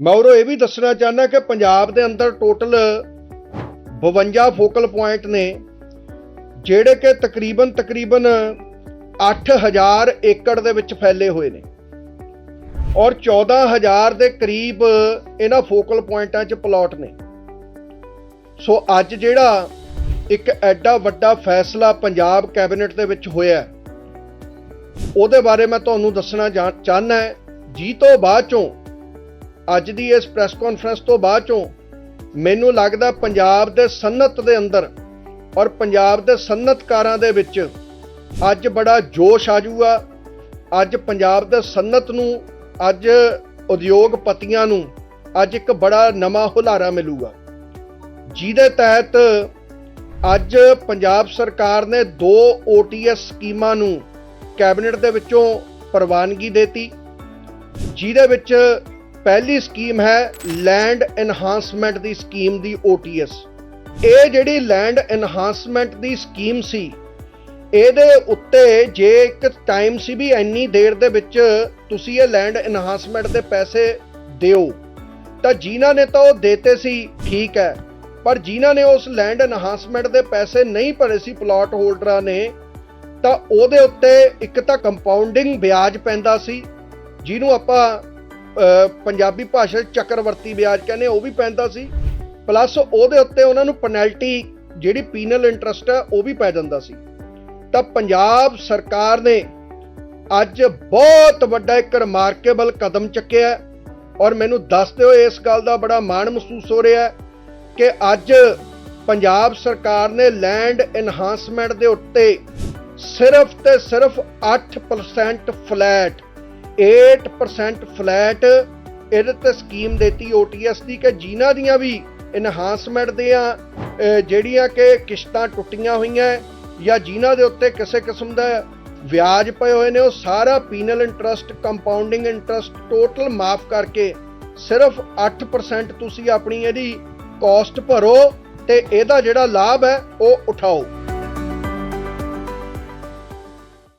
ਮੈਂ ਉਰੋਂ ਇਹ ਵੀ ਦੱਸਣਾ ਚਾਹੁੰਦਾ ਕਿ ਪੰਜਾਬ ਦੇ ਅੰਦਰ ਟੋਟਲ 52 ਫੋਕਲ ਪੁਆਇੰਟ ਨੇ, ਜਿਹੜੇ ਕਿ ਤਕਰੀਬਨ ਤਕਰੀਬਨ 8000 ਏਕੜ ਦੇ ਵਿੱਚ ਫੈਲੇ ਹੋਏ ਨੇ ਔਰ 14000 ਦੇ ਕਰੀਬ ਇਹਨਾਂ ਫੋਕਲ ਪੁਆਇੰਟਾਂ 'ਚ ਪਲਾਟ ਨੇ। ਸੋ ਅੱਜ ਜਿਹੜਾ ਇੱਕ ਐਡਾ ਵੱਡਾ ਫੈਸਲਾ ਪੰਜਾਬ ਕੈਬਨਿਟ ਦੇ ਵਿੱਚ ਹੋਇਆ ਉਹਦੇ ਬਾਰੇ ਮੈਂ ਤੁਹਾਨੂੰ ਦੱਸਣਾ ਜਾ- ਚਾਹੁੰਦਾ ਹੈ। ਜੀ ਤੋਂ ਬਾਅਦ ਚੋਂ ਅੱਜ ਦੀ ਇਸ ਪ੍ਰੈਸ ਕਾਨਫਰੰਸ ਤੋਂ ਬਾਅਦ ਚੋਂ ਮੈਨੂੰ ਲੱਗਦਾ ਪੰਜਾਬ ਦੇ ਸਨਅਤ ਦੇ ਅੰਦਰ ਔਰ ਪੰਜਾਬ ਦੇ ਸਨਅਤਕਾਰਾਂ ਦੇ ਵਿੱਚ ਅੱਜ ਬੜਾ ਜੋਸ਼ ਆ ਜੂਗਾ। ਅੱਜ ਪੰਜਾਬ ਦੇ ਸਨਅਤ ਨੂੰ, ਅੱਜ ਉਦਯੋਗਪਤੀਆਂ ਨੂੰ, ਅੱਜ ਇੱਕ ਬੜਾ ਨਵਾਂ ਹੁਲਾਰਾ ਮਿਲੂਗਾ। ਜਿਹਦੇ ਤਹਿਤ ਅੱਜ ਪੰਜਾਬ ਸਰਕਾਰ ਨੇ ਦੋ OTS ਸਕੀਮਾਂ ਨੂੰ ਕੈਬਨਿਟ ਦੇ ਵਿੱਚੋਂ ਪ੍ਰਵਾਨਗੀ ਦਿੱਤੀ, ਜਿਹਦੇ ਵਿੱਚ ਪਹਿਲੀ ਸਕੀਮ ਹੈ ਲੈਂਡ ਐਨਹਾਂਸਮੈਂਟ ਦੀ ਸਕੀਮ ਦੀ OTS ਇਹ ਜਿਹੜੀ ਲੈਂਡ ਐਨਹਾਂਸਮੈਂਟ ਦੀ ਸਕੀਮ ਸੀ, ਇਹਦੇ ਉੱਤੇ ਜੇ ਇੱਕ ਟਾਈਮ ਸੀ ਵੀ ਇੰਨੀ ਦੇਰ ਦੇ ਵਿੱਚ ਤੁਸੀਂ ਇਹ ਲੈਂਡ ਐਨਹਾਂਸਮੈਂਟ ਦੇ ਪੈਸੇ ਦਿਓ, ਤਾਂ ਜਿਨ੍ਹਾਂ ਨੇ ਤਾਂ ਉਹ ਦੇਤੇ ਸੀ, ਠੀਕ ਹੈ। ਪਰ ਜਿਨ੍ਹਾਂ ਨੇ ਉਸ ਲੈਂਡ ਐਨਹਾਂਸਮੈਂਟ ਦੇ ਪੈਸੇ ਨਹੀਂ ਭਰੇ ਸੀ ਪਲਾਟ ਹੋਲਡਰਾਂ ਨੇ, ਤਾਂ ਉਹਦੇ ਉੱਤੇ ਇੱਕ ਤਾਂ ਕੰਪਾਊਂਡਿੰਗ ਵਿਆਜ ਪੈਂਦਾ ਸੀ, ਜਿਹਨੂੰ ਆਪਾਂ ਪੰਜਾਬੀ ਭਾਸ਼ਾ 'ਚ ਚੱਕਰਵਰਤੀ ਵਿਆਜ ਕਹਿੰਦੇ ਉਹ ਵੀ ਪੈਂਦਾ ਸੀ। ਪਲੱਸ ਉਹਦੇ ਉੱਤੇ ਉਹਨਾਂ ਨੂੰ ਪੈਨਲਟੀ ਜਿਹੜੀ ਪੀਨਲ ਇੰਟਰਸਟ ਹੈ, ਉਹ ਵੀ ਪੈ ਜਾਂਦਾ ਸੀ। ਤਾਂ ਪੰਜਾਬ ਸਰਕਾਰ ਨੇ ਅੱਜ ਬਹੁਤ ਵੱਡਾ ਇੱਕ ਰਿਮਾਰਕੇਬਲ ਕਦਮ ਚੱਕਿਆ ਔਰ ਮੈਨੂੰ ਦੱਸਦੇ ਹੋ ਇਸ ਗੱਲ ਦਾ ਬੜਾ ਮਾਣ ਮਹਿਸੂਸ ਹੋ ਰਿਹਾ ਕਿ ਅੱਜ ਪੰਜਾਬ ਸਰਕਾਰ ਨੇ ਲੈਂਡ ਐਨਹਾਂਸਮੈਂਟ ਦੇ ਉੱਤੇ ਸਿਰਫ ਤੇ ਸਿਰਫ 8% ਫਲੈਟ 8% ਫਲੈਟ ਇਹਦੇ ਤੇ ਸਕੀਮ ਦਿੱਤੀ OTS ਦੀ ਕਿ ਜਿਨ੍ਹਾਂ ਦੀਆਂ ਵੀ ਇਨਹਾਂਸਮੈਂਟ ਦੀਆਂ ਅਹ, ਜਿਹੜੀਆਂ ਕਿ ਕਿਸ਼ਤਾਂ ਟੁੱਟੀਆਂ ਹੋਈਆਂ ਜਾਂ ਜਿਨ੍ਹਾਂ ਦੇ ਉੱਤੇ ਕਿਸੇ ਕਿਸਮ ਦਾ ਵਿਆਜ ਪਏ ਹੋਏ ਨੇ ਉਹ ਸਾਰਾ penal interest compounding interest total ਮਾਫ ਕਰਕੇ ਸਿਰਫ 8% ਤੁਸੀਂ ਆਪਣੀ ਇਹਦੀ ਕਾਸਟ ਭਰੋ ਤੇ ਇਹਦਾ ਜਿਹੜਾ ਲਾਭ ਹੈ ਉਹ ਉਠਾਓ।